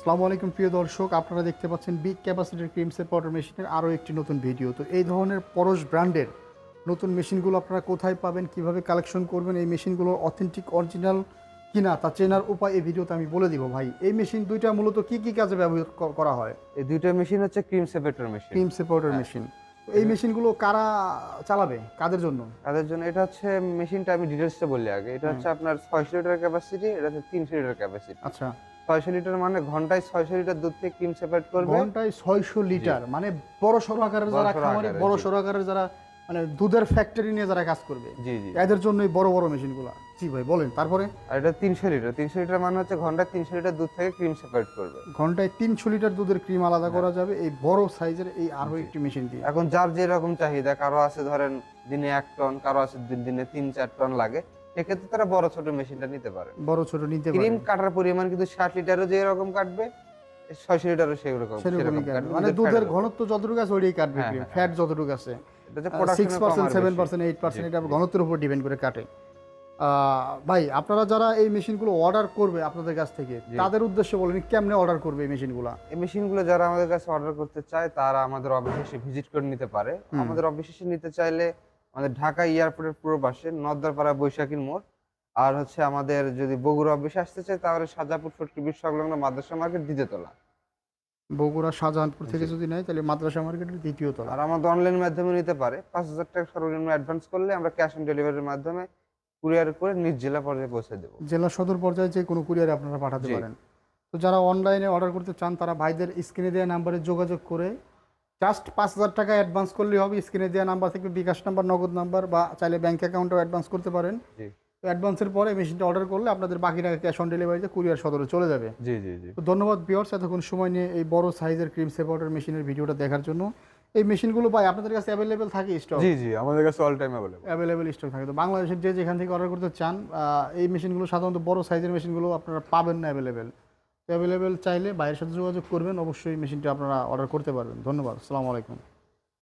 আসসালামু আলাইকুম প্রিয় দর্শক। আপনারা দেখতে পাচ্ছেন বিগ ক্যাপাসিটির ক্রিম সেপারেটর মেশিনের আরও একটি নতুন ভিডিও তো এই ধরনের পরশ ব্র্যান্ডের নতুন মেশিনগুলো আপনারা কোথায় পাবেন কীভাবে কালেকশন করবেন এই মেশিনগুলো অথেন্টিক অরিজিনাল কিনা তা চেনার উপায় এই ভিডিওতে আমি বলে দিব ভাই। এই মেশিন দুইটা মূলত কি কি কাজে ব্যবহার করা হয়? এই দুইটা মেশিন হচ্ছে cream separator machine cream separator machine এই মেশিনগুলো কারা চালাবে? কাদের জন্য? তাদের জন্য? এটা হচ্ছে মেশিনটা আমি ডিটেলসটা বললি আগে। এটা হচ্ছে আপনার ছয়শো লিটার ক্যাপাসিটি এটা হচ্ছে তিনশো লিটার ক্যাপাসিটি আচ্ছা। ছয়শো লিটার মানে ঘন্টায় ছয়শো লিটার দুধ থেকে ক্রিম সেপারেট করবে। ঘন্টায় ছয়শো লিটার। মানে বড় সড়ো আকারের যারা খামারে বড়। সড়ো আকারের যারা মানে দুধের ফ্যাক্টরি নিয়ে যারা কাজ করবে জি জি। এদের জন্যই বড় বড় মেশিনগুলো জি ভাই বলেন তারপরে? আর এটা তিনশো লিটার। তিনশো লিটার মানে হচ্ছে ঘন্টায় তিনশো লিটার দুধ থেকে ক্রিম সেপারেট করবে। ঘন্টায় তিনশো লিটার দুধের ক্রিম আলাদা করা যাবে এই বড় সাইজের এই আরও একটি মেশিন দিয়ে। এখন যার যেরকম চাহিদা কারও আছে ধরেন দিনে এক টন কারও আছে দিনে তিন চার টন লাগে। সেক্ষেত্রে তারা বড় ছোট মেশিনটা নিতে পারে। বড় ছোট নিতে ক্রিম পারে কাটার পরিমাণ কিন্তু ষাট লিটারও যে রকম কাটবে ছয়শো লিটারও কাটবে। কাটবে। মানে দুধের ঘনত্ব যতটুকু আছে ওইটাই কাটবে হ্যাঁ, হ্যাঁ, ফ্যাট যতটুকু আছে। Six percent seven percent eight percent এটা ঘনত্বের উপর ডিপেন্ড করে কাটে। ভাই আপনারা যারা এই মেশিনগুলো অর্ডার করবে আপনাদের কাছ থেকে তাদের উদ্দেশ্যে বলেন কেমনে অর্ডার করবে এই মেশিনগুলো? এই মেশিনগুলো যারা আমাদের কাছে অর্ডার করতে চায় তারা আমাদের অফিসে ভিজিট করে নিতে পারে। আমাদের অফিসে নিতে চাইলে আমাদের ঢাকা এয়ারপোর্টের পূর্ব পাশে নদ্দারপাড়া বৈশাখীর মোড়। আর হচ্ছে আমাদের যদি বগুড়া অফিসে আসতে চায় তাহলে সাজাপুর ফটকি বিশ্ব সংলগ্ন মাদ্রাসা মার্কেট দ্বিতীয়তলা বগুড়া শাহজাহানপুর থেকে যদি নেয় তাহলে মাদ্রাসা মার্কেটের দ্বিতীয় তলা। আর আমাদের অনলাইন মাধ্যমে নিতে পারে। পাঁচ হাজার টাকা সর্বনিম্ন অ্যাডভান্স করলে আমরা ক্যাশ অন ডেলিভারির মাধ্যমে কুরিয়ার করে নিজ জেলা পর্যায়ে পৌঁছে দেবো। জেলা সদর পর্যায়ে যে কোনো কুরিয়ারে আপনারা পাঠাতে। পারেন। তো যারা অনলাইনে অর্ডার করতে চান তারা ভাইদের স্ক্রিনে দেওয়া নাম্বারে যোগাযোগ করে জাস্ট পাঁচ হাজার টাকা অ্যাডভান্স করলেই হবে স্ক্রিনে দেওয়া নাম্বার থেকে বিকাশ নাম্বার নগদ নাম্বার বা চাইলে ব্যাঙ্ক অ্যাকাউন্টেও অ্যাডভান্স করতে পারেন। তো অ্যাডভান্সের পরে মেশিনটা অর্ডার করলে আপনাদের বাকি টাকা ক্যাশ অন ডেলিভারিতে কুরিয়ার সদরে চলে যাবে। জি জি জি। তো ধন্যবাদ বিয়ার্স এতক্ষণ সময় নিয়ে এই বড় সাইজের ক্রিম সেপারেটর মেশিনের ভিডিওটা দেখার জন্য। এই মেশিনগুলো ভাই আপনাদের কাছে অ্যাভেলেবেল থাকে স্টক জি জি আমাদের কাছে all time available available stock থাকে। তো বাংলাদেশের যে যেখান থেকে অর্ডার করতে চান এই মেশিনগুলো সাধারণত বড় সাইজের মেশিনগুলো আপনারা পাবেন না অ্যাভেলেবেল অ্যাভেলেবেল চাইলে বাইরের সাথে যোগাযোগ করবেন। অবশ্যই মেশিনটি আপনারা অর্ডার করতে পারবেন। ধন্যবাদ। আসসালামু আলাইকুম।